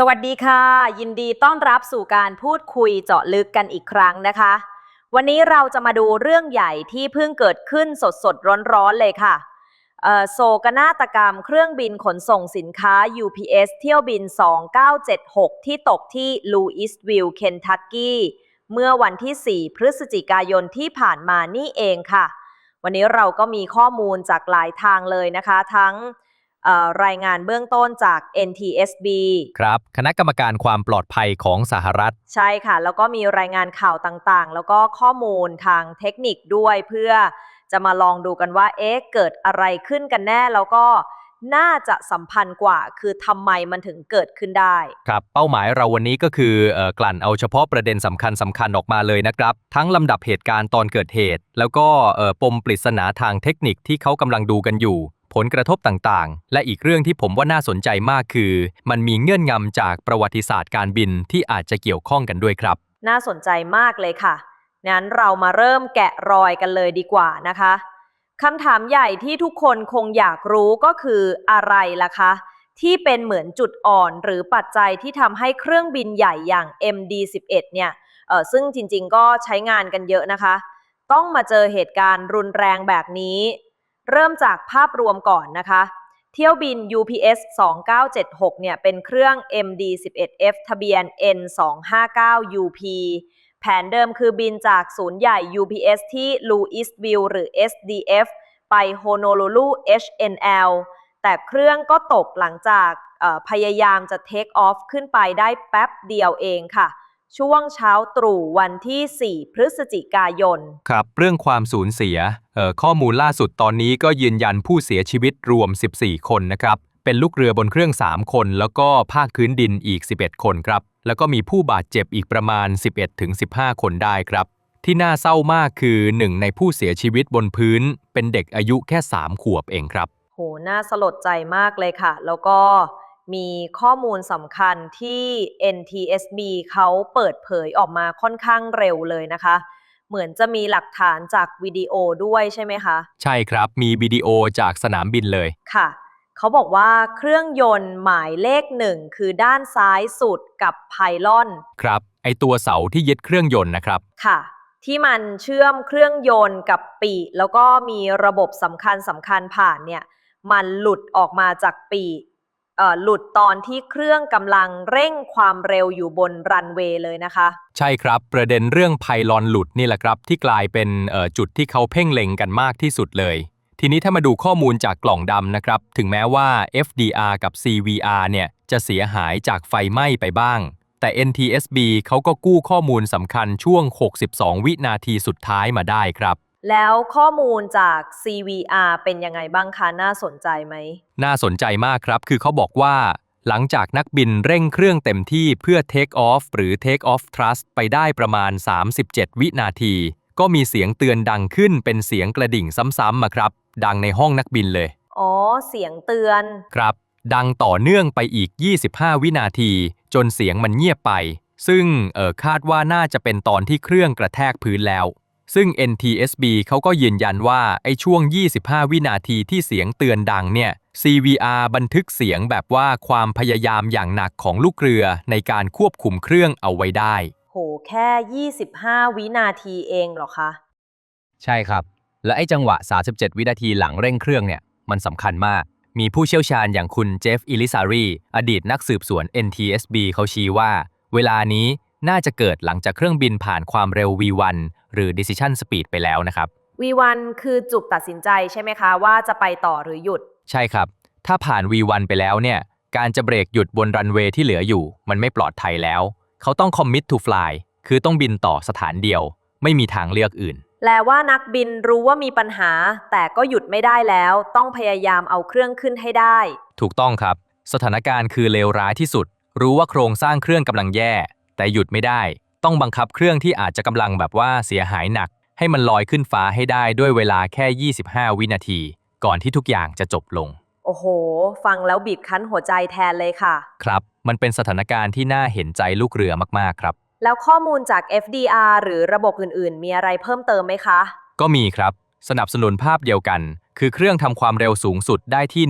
สวัสดีค่ะ ยินดีต้อนรับสู่การพูดคุยเจาะลึกกันอีกครั้งนะคะ วันนี้เราจะมาดูเรื่องใหญ่ที่เพิ่งเกิดขึ้นสดสดร้อนๆเลยค่ะโศกนาฏกรรมเครื่องบินขนส่งสินค้า UPS เที่ยวบิน 2976 ที่ตกที่ลูอิสวิลล์เคนทักกี้เมื่อวันที่ 4 พฤศจิกายนที่ผ่านมานี่เองค่ะ วันนี้เราก็มีข้อมูลจากหลายทางเลยนะคะ ทั้ง รายงานเบื้องต้นจาก NTSB ครับ คณะกรรมการความปลอดภัยของสหรัฐ ใช่ค่ะ แล้วก็มีรายงานข่าวต่างๆ แล้วก็ข้อมูลทางเทคนิคด้วยเพื่อจะมาลองดูกันว่า เอ๊ะ เกิดอะไรขึ้นกันแน่ แล้วก็น่าจะสัมพันธ์กว่า คือทำไมมันถึงเกิดขึ้นได้ ครับ เป้าหมายเราวันนี้ก็คือเออกลั่นเอาเฉพาะประเด็นสำคัญสำคัญออกมาเลยนะครับ ทั้งลำดับเหตุการณ์ตอนเกิดเหตุ แล้วก็เอ่อปมปริศนาทางเทคนิคที่เขากำลังดูกันอยู่ ผลกระทบต่างๆ และอีกเรื่องที่ผมว่าน่าสนใจมากคือ มันมีเงื่อนงำจากประวัติศาสตร์การบินที่อาจจะเกี่ยวข้องกันด้วยครับ น่าสนใจมากเลยค่ะงั้นเรามาเริ่มแกะรอยกันเลยดีกว่านะคะคำถามใหญ่ที่ทุกคนคงอยากรู้ก็คืออะไรล่ะคะ ที่เป็นเหมือนจุดอ่อนหรือปัจจัยที่ทำให้เครื่องบินใหญ่อย่าง MD-11 เนี่ยเออซึ่งจริงๆก็ใช้งานกันเยอะนะคะ ต้องมาเจอเหตุการณ์รุนแรงแบบนี้ เริ่มจากภาพรวมก่อนนะคะ เที่ยวบิน UPS 2976 เนี่ย เป็นเครื่อง MD-11F ทะเบียน N259UP แผนเดิมคือบินจากศูนย์ใหญ่ UPS ที่ Louisville หรือ SDF ไป Honolulu HNL แต่เครื่องก็ตกหลังจากพยายามจะ take off ขึ้นไปได้แป๊บเดียวเองค่ะ ช่วงเช้าตรู่วันที่ 4 พฤศจิกายน ครับ เรื่องความสูญเสียเอ่อข้อมูลล่าสุดตอนนี้ก็ยืนยันผู้เสียชีวิตรวม 14 คนนะครับ เป็นลูกเรือบนเครื่อง 3 คน แล้วก็ภาคพื้นดินอีก 11 คนครับ แล้วก็มีผู้บาดเจ็บอีกประมาณ 11-15 คนได้ครับ ที่น่าเศร้ามากคือหนึ่งในผู้เสียชีวิตบนพื้น เป็นเด็กอายุแค่ 3 ขวบเองครับ โห น่าสลดใจมากเลยค่ะ แล้วก็ มีข้อมูลสำคัญที่ NTSB เขาเปิดเผยออกมาค่อนข้างเร็วเลยนะคะ เหมือนจะมีหลักฐานจากวิดีโอด้วยใช่ไหมคะ ใช่ครับมีวิดีโอจากสนามบินเลยค่ะ เขาบอกว่าเครื่องยนต์หมายเลขหนึ่งคือด้านซ้ายสุดกับไพลอน ครับ ไอตัวเสาที่ยึดเครื่องยนต์นะครับ ค่ะ ที่มันเชื่อมเครื่องยนต์กับปีกแล้วก็มีระบบสำคัญสำคัญผ่านเนี่ย มันหลุดออกมาจากปีกเอ่อ หลุดตอนที่เครื่องกำลังเร่งความเร็วอยู่บนรันเวย์เลยนะคะ ใช่ครับ ประเด็นเรื่องไพลอนหลุดนี่แหละครับ ที่กลายเป็นจุดที่เขาเพ่งเล็งกันมากที่สุดเลย ทีนี้ถ้ามาดูข้อมูลจากกล่องดำนะครับ ถึงแม้ว่า FDR กับ CVR เนี่ยจะเสียหายจากไฟไหม้ไปบ้าง แต่ NTSB เขาก็กู้ข้อมูลสำคัญช่วง 62 วินาทีสุดท้ายมาได้ครับ แล้วข้อมูลจาก CVR เป็นยังไงบ้างคะ น่าสนใจไหม น่าสนใจมากครับ คือเขาบอกว่า หลังจากนักบินเร่งเครื่องเต็มที่เพื่อ Take off หรือ Take off thrust ไปได้ประมาณ 37 วินาที ก็มีเสียงเตือนดังขึ้นเป็นเสียงกระดิ่งซ้ำๆมาครับ ดังในห้องนักบินเลย อ๋อ เสียงเตือน ครับ ดังต่อเนื่องไปอีก 25 วินาที จนเสียงมันเงียบไป ซึ่งเออคาดว่าน่าจะเป็นตอนที่เครื่องกระแทกพื้นแล้ว ซึ่ง NTSB เขาก็ยืนยันว่าไอ้ช่วง 25 วินาทีที่เสียงเตือนดังเนี่ย CVR บันทึกเสียงแบบว่าความพยายามอย่างหนักของลูกเรือในการควบคุมเครื่องเอาไว้ได้ โห แค่ 25 วินาทีเองเหรอคะ ใช่ครับ และไอ้จังหวะ 37 วินาทีหลังเร่งเครื่องเนี่ย มันสำคัญมาก มีผู้เชี่ยวชาญอย่างคุณเจฟ อิลิซารี อดีตนักสืบสวน NTSB เขาชี้ว่า เวลานี้น่าจะเกิดหลังจากเครื่องบินผ่านความเร็ว V1 หรือ Decision Speed ไปแล้วนะครับ V1 คือจุดตัดสินใจใช่ไหมคะว่าจะไปต่อหรือหยุด ใช่ครับ ถ้าผ่าน V1 ไปแล้วเนี่ย การจะเบรกหยุดบนรันเวย์ที่เหลืออยู่ มันไม่ปลอดภัยแล้ว เขาต้อง commit to fly คือต้องบินต่อสถานเดียว ไม่มีทางเลือกอื่น แปลว่านักบินรู้ว่ามีปัญหา แต่ก็หยุดไม่ได้แล้ว ต้องพยายามเอาเครื่องขึ้นให้ได้ ถูกต้องครับ สถานการณ์คือเลวร้ายที่สุด รู้ว่าโครงสร้างเครื่องกำลังแย่ แต่หยุดไม่ได้ ต้องบังคับเครื่องที่อาจจะกำลังแบบว่าเสียหายหนัก ให้มันลอยขึ้นฟ้าให้ได้ด้วยเวลาแค่ 25 วินาที ก่อนที่ทุกอย่างจะจบลง โอ้โห ฟังแล้วบีบคั้นหัวใจแทนเลยค่ะ ครับ มันเป็นสถานการณ์ที่น่าเห็นใจลูกเรือมากๆครับ แล้วข้อมูลจาก FDR หรือระบบอื่นๆ มีอะไรเพิ่มเติมไหมคะ ก็มีครับ สนับสนุนภาพเดียวกัน คือเครื่องทำความเร็วสูงสุดได้ที่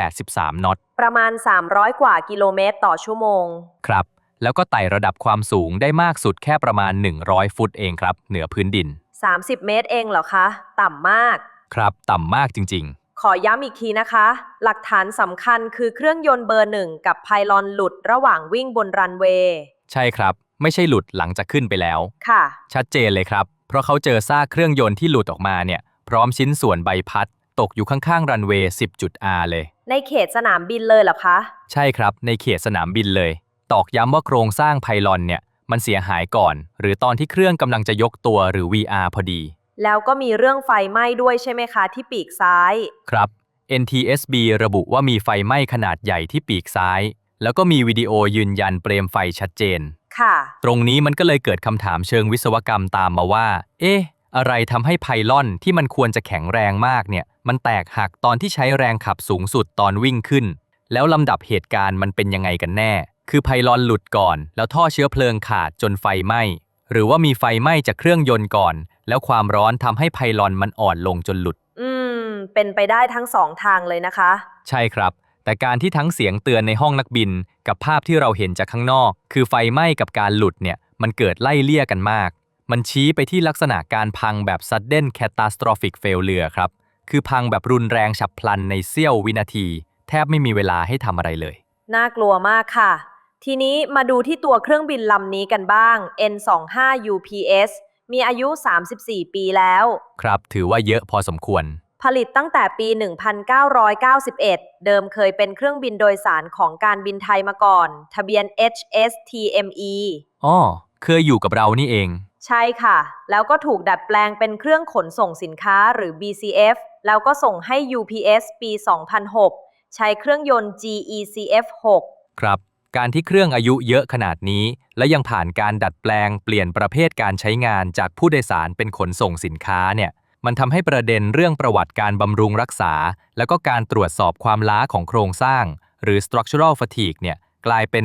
183 นอต ประมาณ 300 กว่ากิโลเมตรต่อชั่วโมง ครับ แล้วก็ไต่ระดับความสูงได้มากสุดแค่ประมาณ 100 ฟุตเองครับ เหนือพื้นดิน 30 เมตรเองเหรอคะ ต่ำมาก ครับต่ำมากจริงขอย้ำอีกทีนะคะ หลักฐานสำคัญคือเครื่องยนต์เบอร์หนึ่งกับไพลอนหลุดระหว่างวิ่งบนรันเวย์ๆใช่ครับ ไม่ใช่หลุดหลังจากขึ้นไปแล้ว ค่ะ ชัดเจนเลยครับ เพราะเขาเจอซากเครื่องยนต์ที่หลุดออกมาเนี่ย พร้อมชิ้นส่วนใบพัด ตกอยู่ข้างๆรันเวย์10จุด R เลย ในเขตสนามบินเลยเหรอคะ ใช่ครับ ในเขตสนามบินเลย ตอกย้ำว่าโครงสร้างไพลอนเนี่ยมันเสียหายก่อน หรือตอนที่เครื่องกำลังจะยกตัวหรือ VR พอดี แล้วก็มีเรื่องไฟไหม้ด้วยใช่ไหมคะที่ปีกซ้าย ครับ NTSB ระบุว่ามีไฟไหม้ขนาดใหญ่ที่ปีกซ้าย แล้วก็มีวิดีโอยืนยันเปลมไฟชัดเจน ค่ะ ตรงนี้มันก็เลยเกิดคำถามเชิงวิศวกรรมตามมาว่า เอ๊ะ อะไรทำให้ไพลอนที่มันควรจะแข็งแรงมากเนี่ย มันแตกหักตอนที่ใช้แรงขับสูงสุดตอนวิ่งขึ้น แล้วลำดับเหตุการณ์มันเป็นยังไงกันแน่ คือไพลอนหลุดก่อน แล้วท่อเชื้อเพลิงขาดจนไฟไหม้ หรือว่ามีไฟไหม้จากเครื่องยนต์ก่อน แล้วความร้อนทำให้ไพลอนมันอ่อนลงจนหลุด อืม เป็นไปได้ทั้งสองทางเลยนะคะ ใช่ครับ แต่การที่ทั้งเสียงเตือนในห้องนักบิน กับภาพที่เราเห็นจากข้างนอก คือไฟไหม้กับการหลุดเนี่ย มันเกิดไล่เลี่ยกันมาก มันชี้ไปที่ลักษณะการพังแบบ sudden catastrophic failure ครับ คือพังแบบรุนแรงฉับพลันในเสี้ยววินาที แทบไม่มีเวลาให้ทำอะไรเลย น่ากลัวมากค่ะ ทีนี้มาดูที่ตัวเครื่องบินลำนี้กันบ้าง N25 UPS มีอายุ 34 ปีแล้ว ครับ ถือว่าเยอะพอสมควร ผลิตตั้งแต่ปี 1991 เดิมเคยเป็นเครื่องบินโดยสารของการบินไทยมาก่อน ทะเบียน HSTME อ้อเคยอยู่กับเรานี่เอง ใช่ค่ะ แล้วก็ถูกดัดแปลงเป็นเครื่องขนส่งสินค้าหรือ BCF แล้วก็ส่งให้ UPS ปี 2006 ใช้เครื่องยนต์ GECF 6 ครับ การที่เครื่องอายุเยอะขนาดนี้ และยังผ่านการดัดแปลงเปลี่ยนประเภทการใช้งานจากผู้โดยสารเป็นขนส่งสินค้าเนี่ยมันทำให้ประเด็นเรื่องประวัติการบำรุงรักษา แล้วก็การตรวจสอบความล้าของโครงสร้าง หรือ structural fatigue เนี่ยกลายเป็น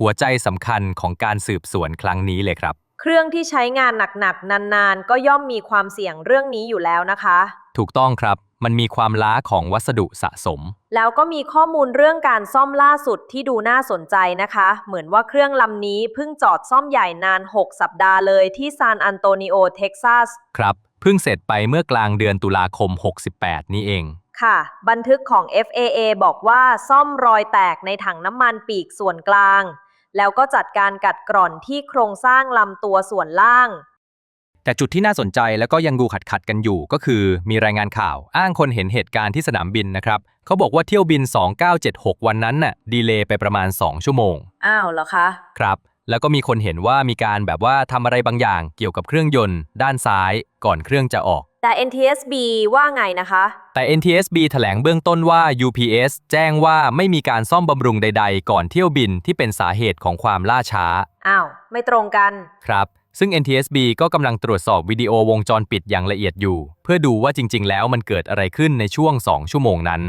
หัวใจสำคัญของการสืบสวนครั้งนี้เลยครับ เครื่องที่ใช้งานหนักๆ นานๆ ก็ย่อมมีความเสี่ยงเรื่องนี้อยู่แล้วนะคะ ถูกต้องครับ มันมีความล้าของวัสดุสะสม แล้วก็มีข้อมูลเรื่องการซ่อมล่าสุดที่ดูน่าสนใจนะคะ เหมือนว่าเครื่องลำนี้เพิ่งจอดซ่อมใหญ่นาน 6 สัปดาห์เลยที่ซานอันโตนิโอเท็กซัส ครับ เพิ่งเสร็จไปเมื่อกลางเดือนตุลาคม 68 นี่เอง ค่ะ บันทึกของ FAA บอกว่าซ่อมรอยแตกในถังน้ำมันปีกส่วนกลาง แล้วก็จัดการกัดกร่อนที่โครงสร้างลำตัวส่วนล่าง แต่จุดที่น่าสนใจแล้วก็ยังดูขัดขัดๆกันอยู่ก็คือมีรายงานข่าวอ้างคนเห็นเหตุการณ์ที่สนามบินนะครับ เขาบอกว่าเที่ยวบิน 2976 วันนั้นน่ะดีเลย์ไปประมาณ 2 ชั่วโมง อ้าวเหรอคะ ครับแล้วก็มีคนเห็นว่ามีการแบบว่าทำอะไรบางอย่างเกี่ยวกับเครื่องยนต์ ด้านซ้าย ก่อนเครื่องจะออก แต่ NTSB ว่าไงนะคะ แต่ NTSB แถลงเบื้องต้นว่า UPS แจ้งว่าไม่มีการซ่อมบำรุงใด ๆ ก่อนเที่ยวบินที่เป็นสาเหตุของความล่าช้า อ้าว ไม่ตรงกัน ครับ ซึ่ง NTSB ก็กำลังตรวจสอบวิดีโอวงจรปิดอย่างละเอียดอยู่ เพื่อดูว่าจริง ๆ แล้วมันเกิดอะไรขึ้นในช่วง 2 ชั่วโมงนั้น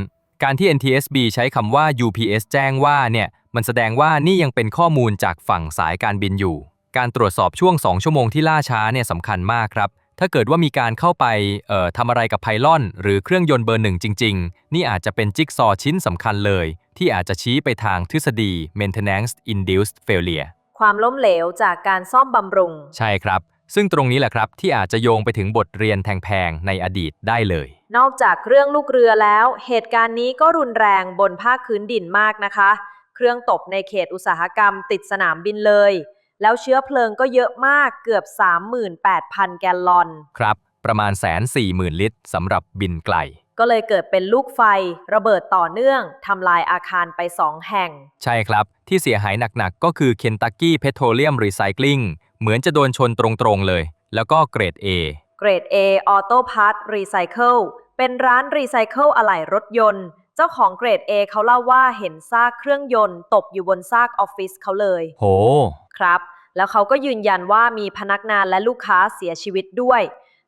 การที่ NTSB ใช้คำว่า UPS แจ้งว่าเนี่ยมันแสดงว่านี่ยังเป็นข้อมูลจากฝั่งสายการบินอยู่ การตรวจสอบช่วง 2 ชั่วโมงที่ล่าช้าเนี่ยสำคัญมากครับ ถ้าเกิดว่ามีการเข้าไปเอ่อทำอะไรกับไพลอน หรือเครื่องยนต์เบอร์หนึ่งจริง ๆ นี่อาจจะเป็นจิ๊กซอว์ชิ้นสำคัญเลย ที่อาจจะชี้ไปทางทฤษฎี maintenance induced failure ความล้มเหลวจากการซ่อมบำรุง ใช่ครับ ซึ่งตรงนี้แหละครับที่อาจจะโยงไปถึงบทเรียนแพงๆในอดีตได้เลย นอกจากเครื่องลูกเรือแล้ว เหตุการณ์นี้ก็รุนแรงบนภาคพื้นดินมากนะคะ เครื่องตกในเขตอุตสาหกรรมติดสนามบินเลย แล้วเชื้อเพลิงก็เยอะมากเกือบ 38,000 แกลลอน ครับ ประมาณแสนสี่หมื่นลิตรสำหรับบินไกล ก็เลยเกิดเป็นลูกไฟ ระเบิดต่อเนื่องทำลายอาคารไปสองแห่ง ใช่ครับ ที่เสียหายหนัก ๆ ก็คือ Kentucky Petroleum Recycling เหมือนจะโดนชนตรงๆเลย แล้วก็เกรด A เกรด A Auto Part Recycle เป็นร้านรีไซเคิลอะไหล่รถยนต์ เจ้าของเกรด A เขาเล่าว่าเห็นซากเครื่องยนต์ ตกอยู่บนซากออฟฟิศเขาเลย โห ครับ แล้วเขาก็ยืนยันว่ามีพนักงานและลูกค้าเสียชีวิตด้วย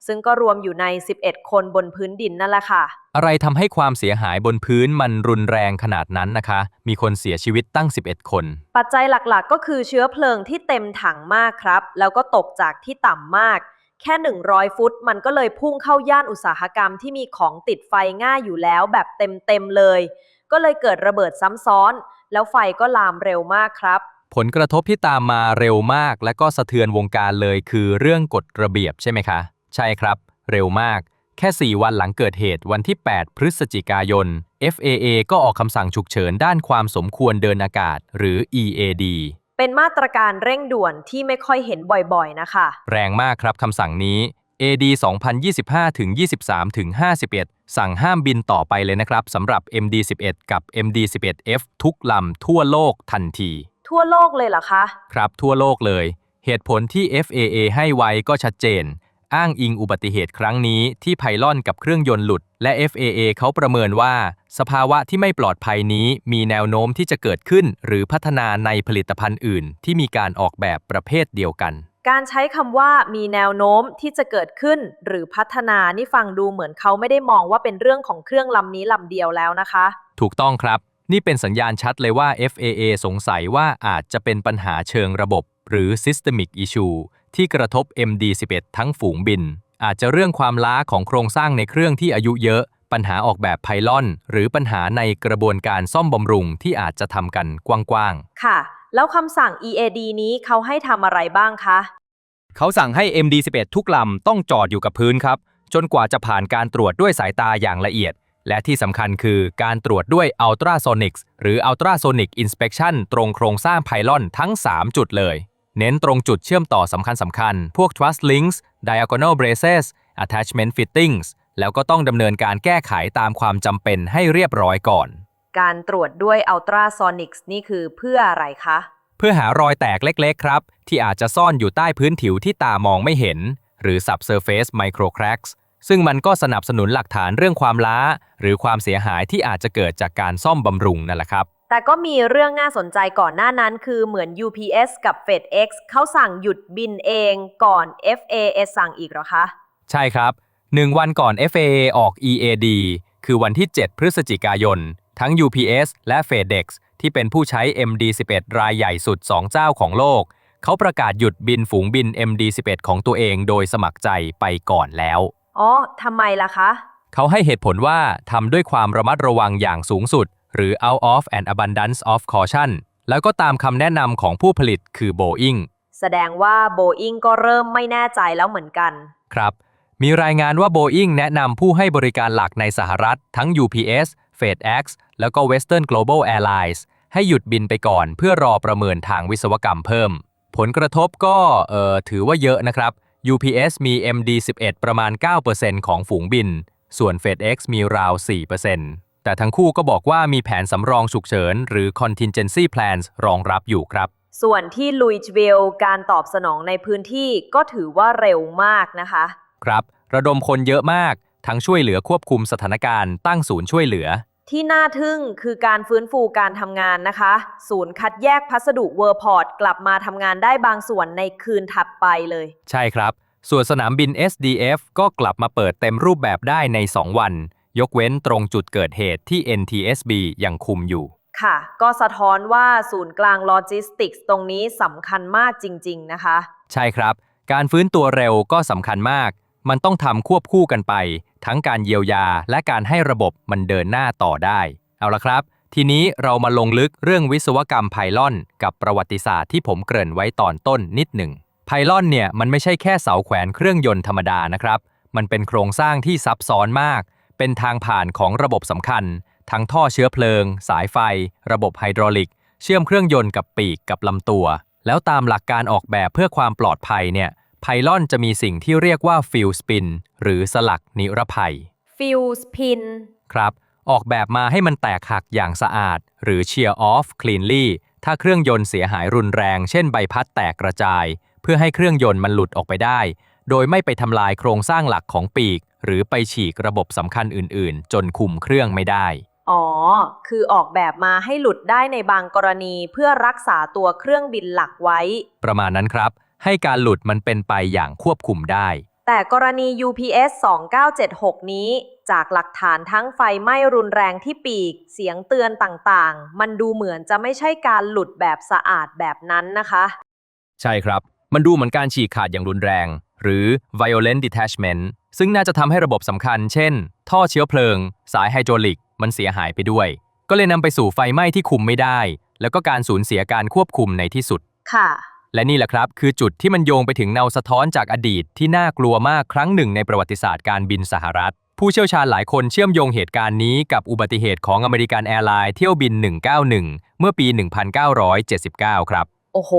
ซึ่งก็รวมอยู่ใน 11 คนบนพื้นดินนั่นแหละค่ะ อะไรทำให้ความเสียหายบนพื้นมันรุนแรงขนาดนั้นนะคะ มีคนเสียชีวิตตั้ง 11 คน ปัจจัยหลักๆ ก็คือเชื้อเพลิงที่เต็มถังมากครับ แล้วก็ตกจากที่ต่ำมาก แค่ 100 ฟุต มันก็เลยพุ่งเข้าย่านอุตสาหกรรมที่มีของติดไฟง่ายอยู่แล้วแบบเต็มๆเลย ก็เลยเกิดระเบิดซ้ำซ้อน แล้วไฟก็ลามเร็วมากครับ ผลกระทบที่ตามมาเร็วมาก และก็สะเทือนวงการเลยคือเรื่องกฎระเบียบใช่ไหมคะ ใช่ครับ เร็วมากแค่ 4 วันหลังเกิดเหตุวันที่ 8 พฤศจิกายน FAA ก็ออกคำสั่งฉุกเฉินด้านความสมควรเดินอากาศ หรือ EAD เป็นมาตรการเร่งด่วนที่ไม่ค่อยเห็นบ่อยๆนะคะ แรงมากครับคำสั่งนี้ AD 2025ถึง23ถึง51 สั่งห้ามบินต่อไปเลยนะครับสำหรับ MD 11 กับ MD 11F ทุกลำทั่วโลกทันที ทั่วโลกเลยเหรอคะ ครับทั่วโลกเลย เหตุผลที่ FAA ให้ไว้ก็ชัดเจน อ้างอิงอุบัติเหตุครั้งนี้ที่ไพลอนกับเครื่องยนต์หลุด และ FAA เขาประเมินว่า สภาวะที่ไม่ปลอดภัยนี้มีแนวโน้มที่จะเกิดขึ้น หรือพัฒนาในผลิตภัณฑ์อื่น ที่มีการออกแบบประเภทเดียวกัน การใช้คำว่ามีแนวโน้มที่จะเกิดขึ้น หรือพัฒนานี่ฟังดูเหมือนเขาไม่ได้มองว่าเป็นเรื่องของเครื่องลำนี้ลำเดียวแล้วนะคะ ถูกต้องครับ นี่เป็นสัญญาณชัดเลยว่า FAA สงสัยว่าอาจจะเป็นปัญหาเชิงระบบ หรือ Systemic Issue ที่กระทบ MD11 ทั้งฝูงบิน อาจจะเรื่องความล้าของโครงสร้างในเครื่องที่อายุเยอะ ปัญหาออกแบบไพลอน หรือปัญหาในกระบวนการซ่อมบำรุงที่อาจจะทำกันกว้างค่ะ แล้วคำสั่ง EAD นี้เขาให้ทำอะไรบ้างคะเขาสั่งให้ MD11 ทุกลำต้องจอดอยู่กับพื้นครับ จนกว่าจะผ่านการตรวจด้วยสายตาอย่างละเอียด และที่สำคัญคือการตรวจด้วย Ultrasonics หรือ Ultrasonic Inspection ตรงโครงสร้างไพลอนทั้ง 3 จุดเลย เน้นตรงจุดเชื่อมต่อสำคัญสำคัญๆพวก Truss Links Diagonal Braces Attachment Fittings แล้วก็ต้องดำเนินการแก้ไขตามความจำเป็นให้เรียบร้อยก่อน การตรวจด้วย Ultrasonics นี่คือเพื่ออะไรคะ เพื่อหารอยแตกเล็กๆ ครับ ที่อาจจะซ่อนอยู่ใต้พื้นผิวที่ตามองไม่เห็น หรือ subsurface micro cracks ซึ่งมันก็สนับสนุนหลักฐานเรื่องความล้า หรือความเสียหายที่อาจจะเกิดจากการซ่อมบำรุงนั่นแหละครับ แต่ก็มีเรื่องน่าสนใจก่อนหน้านั้นคือเหมือน UPS กับ FedEx เขาสั่งหยุดบินเองก่อน FAA สั่งอีกเหรอคะ ใช่ครับ 1 วันก่อน FAA ออก EAD คือวันที่ 7 พฤศจิกายน ทั้ง UPS และ FedEx ที่เป็นผู้ใช้ MD11 รายใหญ่สุด 2 เจ้าของโลก เขาประกาศหยุดบินฝูงบิน MD11 ของตัวเองโดยสมัครใจไปก่อนแล้ว อ๋อทำไมล่ะคะ เขาให้เหตุผลว่าทำด้วยความระมัดระวังอย่างสูงสุด หรือ out of an abundance of caution แล้วก็ตามคำแนะนำของผู้ผลิตคือ Boeing แสดงว่า Boeing ก็เริ่มไม่แน่ใจแล้วเหมือนกัน ครับ มีรายงานว่า Boeing แนะนำผู้ให้บริการหลักในสหรัฐ ทั้ง UPS, FedEx แล้วก็ Western Global Airlines ให้หยุดบินไปก่อนเพื่อรอประเมินทางวิศวกรรมเพิ่ม ผลกระทบก็เอ่อถือว่าเยอะนะครับ UPS มี MD11 ประมาณ 9%ของฝูงบิน ส่วน FedEx มีราว 4% แต่ทั้งคู่ก็บอกว่ามีแผนสำรองฉุกเฉิน หรือ contingency plans รองรับอยู่ครับ ส่วนที่ลุยจวิลการตอบสนองในพื้นที่ก็ถือว่าเร็วมากนะคะ ครับ ระดมคนเยอะมาก ทั้งช่วยเหลือควบคุมสถานการณ์ตั้งศูนย์ช่วยเหลือ ที่น่าทึ่งคือการฟื้นฟูการทำงานนะคะ ศูนย์คัดแยกพัสดุเวอร์พอร์ตกลับมาทำงานได้บางส่วนในคืนถัดไปเลย ใช่ครับ ส่วนสนามบิน SDF ก็กลับมาเปิดเต็มรูปแบบได้ใน 2 วัน ยกเว้นตรงจุดเกิดเหตุที่ NTSB ยังคุมอยู่ ค่ะ ก็สะท้อนว่าศูนย์กลางโลจิสติกส์ตรงนี้สำคัญมากจริง ๆ นะคะ ใช่ครับ การฟื้นตัวเร็วก็สำคัญมาก มันต้องทำควบคู่กันไป ทั้งการเยียวยาและการให้ระบบมันเดินหน้าต่อได้ เอาละครับ ทีนี้เรามาลงลึกเรื่องวิศวกรรมไพลอน กับประวัติศาสตร์ที่ผมเกริ่นไว้ตอนต้นนิดหนึ่งไพลอนเนี่ยมันไม่ใช่แค่เสาแขวนเครื่องยนต์ธรรมดานะครับ มันเป็นโครงสร้างที่ซับซ้อนมาก เป็นทางผ่านของระบบสำคัญ ทั้งท่อเชื้อเพลิง สายไฟ ระบบไฮดรอลิก เชื่อมเครื่องยนต์กับปีกกับลำตัว แล้วตามหลักการออกแบบเพื่อความปลอดภัยเนี่ยไพลอนจะมีสิ่งที่เรียกว่าฟิลสปินหรือสลักนิรภัยฟิลสพินครับออกแบบมาให้มันแตกหักอย่างสะอาด หรือ shear off cleanly ถ้าเครื่องยนต์เสียหายรุนแรง เช่นใบพัดแตกกระจาย เพื่อให้เครื่องยนต์มันหลุดออกไปได้ โดยไม่ไปทำลายโครงสร้างหลักของปีก หรือไปฉีกระบบสำคัญอื่นๆ จนคุมเครื่องไม่ได้ อ๋อ คือออกแบบมาให้หลุดได้ในบางกรณีเพื่อรักษาตัวเครื่องบินหลักไว้ ประมาณนั้นครับ ให้การหลุดมันเป็นไปอย่างควบคุมได้ แต่กรณี UPS 2976 นี้ จากหลักฐานทั้งไฟไหม้รุนแรงที่ปีก เสียงเตือนต่างๆ มันดูเหมือนจะไม่ใช่การหลุดแบบสะอาดแบบนั้นนะคะ ใช่ครับ มันดูเหมือนการฉีกขาดอย่างรุนแรง หรือ violent detachment ซึ่งน่าจะทำให้ระบบสำคัญ เช่น ท่อเชื้อเพลิง สายไฮโดรลิก มันเสียหายไปด้วย ก็เลยนำไปสู่ไฟไหม้ที่คุมไม่ได้ แล้วก็การสูญเสียการควบคุมในที่สุด ค่ะ และนี่แหละครับ คือจุดที่มันโยงไปถึงเงาสะท้อนจากอดีตที่น่ากลัวมากครั้งหนึ่งในประวัติศาสตร์การบินสหรัฐ ผู้เชี่ยวชาญหลายคนเชื่อมโยงเหตุการณ์นี้กับอุบัติเหตุของอเมริกันแอร์ไลน์เที่ยวบิน 191 เมื่อปี 1979 ครับโอ้โห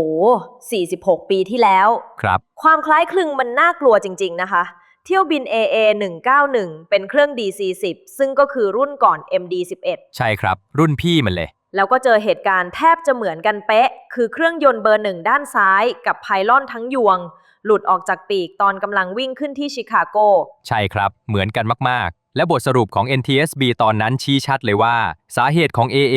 46 ปีที่แล้ว ครับ ความคล้ายคลึงมันน่ากลัวจริง ๆ นะคะ เที่ยวบิน AA 191 เป็นเครื่อง DC-10 ซึ่งก็คือรุ่นก่อน MD-11 ใช่ครับ รุ่นพี่มันเลย แล้วก็เจอเหตุการณ์แทบจะเหมือนกันเป๊ะ คือเครื่องยนต์เบอร์หนึ่งด้านซ้ายกับไพลอนทั้งยวง หลุดออกจากปีกตอนกำลังวิ่งขึ้นที่ชิคาโก ใช่ครับ เหมือนกันมาก ๆ และบทสรุปของ NTSB ตอนนั้นชี้ชัดเลยว่า สาเหตุของ AA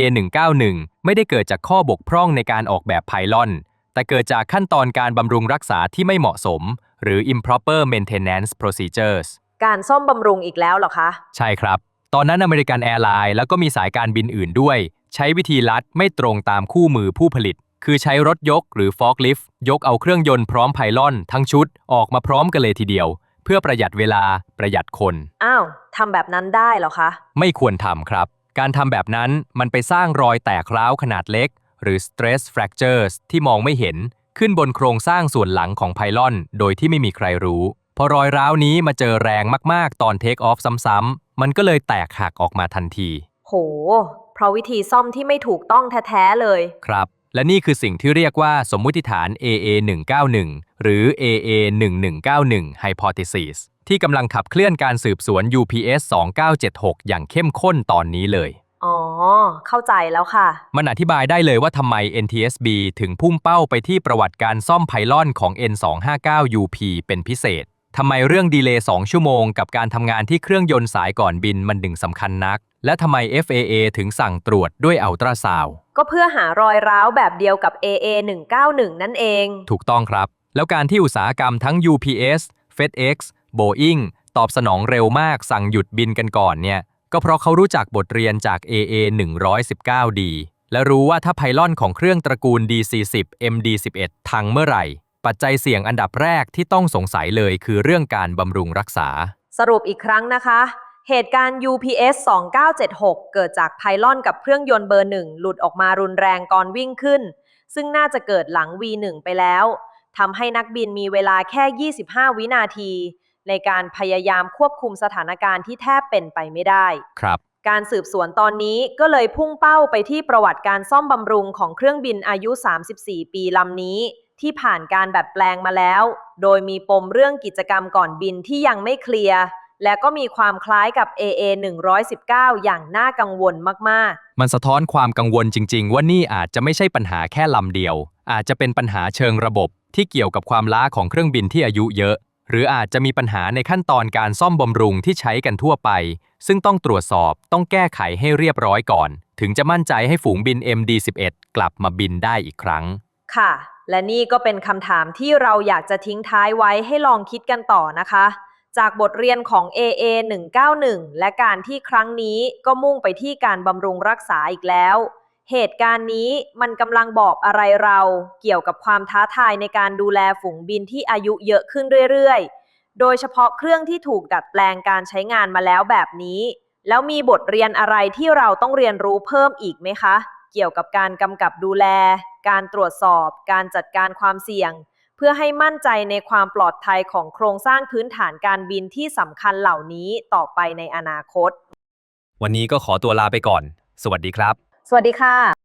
191 ไม่ได้เกิดจากข้อบกพร่องในการออกแบบไพลอน แต่เกิดจากขั้นตอนการบำรุงรักษาที่ไม่เหมาะสม หรือ improper maintenance procedures การซ่อมบำรุงอีกแล้วเหรอคะ ใช่ครับ ตอนนั้นอเมริกันแอร์ไลน์แล้วก็มีสายการบินอื่นด้วย ใช้วิธีลัดไม่ตรงตามคู่มือผู้ผลิต คือใช้รถยกหรือฟอกลิฟต์ยกเอาเครื่องยนต์พร้อมไพลอน ทั้งชุดออกมาพร้อมกันเลยทีเดียว เพื่อประหยัดเวลาประหยัดคน อ้าวทำแบบนั้นได้เหรอคะ ไม่ควรทำครับ การทำแบบนั้นมันไปสร้างรอยแตกร้าวขนาดเล็ก หรือ stress fractures ที่มองไม่เห็น ขึ้นบนโครงสร้างส่วนหลังของไพลอน โดยที่ไม่มีใครรู้ พอรอยร้าวนี้มาเจอแรงมาก ๆ ตอนเทคออฟซ้ำๆ มันก็เลยแตกหักออกมาทันที โห เพราะวิธีซ่อมที่ไม่ถูกต้องแท้ ๆ เลย ครับ และนี่คือสิ่งที่เรียกว่าสมมุติฐาน AA 191หรือ AA 1191 hypothesis ที่กำลังขับเคลื่อนการสืบสวน UPS 2976 อย่างเข้มข้นตอนนี้เลยอ๋อ เข้าใจแล้วค่ะ มันอธิบายได้เลยว่าทำไม NTSB ถึงพุ่งเป้าไปที่ประวัติการซ่อมไพลอนของ N259UP เป็นพิเศษ ทำไมเรื่องดีเลย์2ชั่วโมงกับการทำงานที่เครื่องยนต์สายก่อนบินมันดึงสำคัญนัก และทำไม FAA ถึงสั่งตรวจด้วยอัลตราซาวด์ก็เพื่อหารอยร้าวแบบเดียวกับ AA 191นั่นเอง ถูกต้องครับ แล้วการที่อุตสาหกรรมทั้ง UPS, FedEx, Boeing ตอบสนองเร็วมากสั่งหยุดบินกันก่อนเนี่ย ก็เพราะเขารู้จักบทเรียนจาก AA 119D และรู้ว่าถ้าไพลอนของเครื่องตระกูล DC10 MD11 ทังเมื่อไหร่ ปัจจัยเสี่ยงอันดับแรกที่ต้องสงสัยเลยคือเรื่องการบำรุงรักษา สรุปอีกครั้งนะคะ เหตุการณ์ UPS 2976 เกิดจากไพลอนกับเครื่องยนต์เบอร์หนึ่งหลุดออกมารุนแรงก่อนวิ่งขึ้น ซึ่งน่าจะเกิดหลัง V1 ไปแล้วทำให้นักบินมีเวลาแค่ 25 วินาที ในการพยายามควบคุมสถานการณ์ที่แทบเป็นไปไม่ได้ ครับ การสืบสวนตอนนี้ก็เลยพุ่งเป้าไปที่ประวัติการซ่อมบำรุงของเครื่องบินอายุ 34 ปีลำนี้ ที่ผ่านการดัดแปลงมาแล้ว โดยมีปมเรื่องกิจกรรมก่อนบินที่ยังไม่เคลียร์ และก็มีความคล้ายกับ AA 119 อย่างน่ากังวลมากมันสะท้อนความกังวลจริง ๆ ว่านี่อาจจะไม่ใช่ปัญหาแค่ลำเดียว อาจจะเป็นปัญหาเชิงระบบที่เกี่ยวกับความล้าของเครื่องบินที่อายุเยอะ หรืออาจจะมีปัญหาในขั้นตอนการซ่อมบำรุงที่ใช้กันทั่วไป ซึ่งต้องตรวจสอบต้องแก้ไขให้เรียบร้อยก่อน ถึงจะมั่นใจให้ฝูงบิน MD11 กลับมาบินได้อีกครั้ง ค่ะ และนี่ก็เป็นคำถามที่เราอยากจะทิ้งท้ายไว้ให้ลองคิดกันต่อนะคะ จากบทเรียนของ AA 191และการที่ครั้งนี้ก็มุ่งไปที่การบำรุงรักษาอีกแล้ว เหตุการณ์นี้มันกำลังบอกอะไรเราเกี่ยวกับความท้าทายในการดูแลฝูงบินที่อายุเยอะขึ้นเรื่อยๆ โดยเฉพาะเครื่องที่ถูกดัดแปลงการใช้งานมาแล้วแบบนี้ แล้วมีบทเรียนอะไรที่เราต้องเรียนรู้เพิ่มอีกไหมคะ เกี่ยวกับการกำกับดูแล การตรวจสอบ การจัดการความเสี่ยง เพื่อให้มั่นใจในความปลอดภัยของโครงสร้างพื้นฐานการบินที่สำคัญเหล่านี้ต่อไปในอนาคต วันนี้ก็ขอตัวลาไปก่อน สวัสดีครับ สวัสดีค่ะ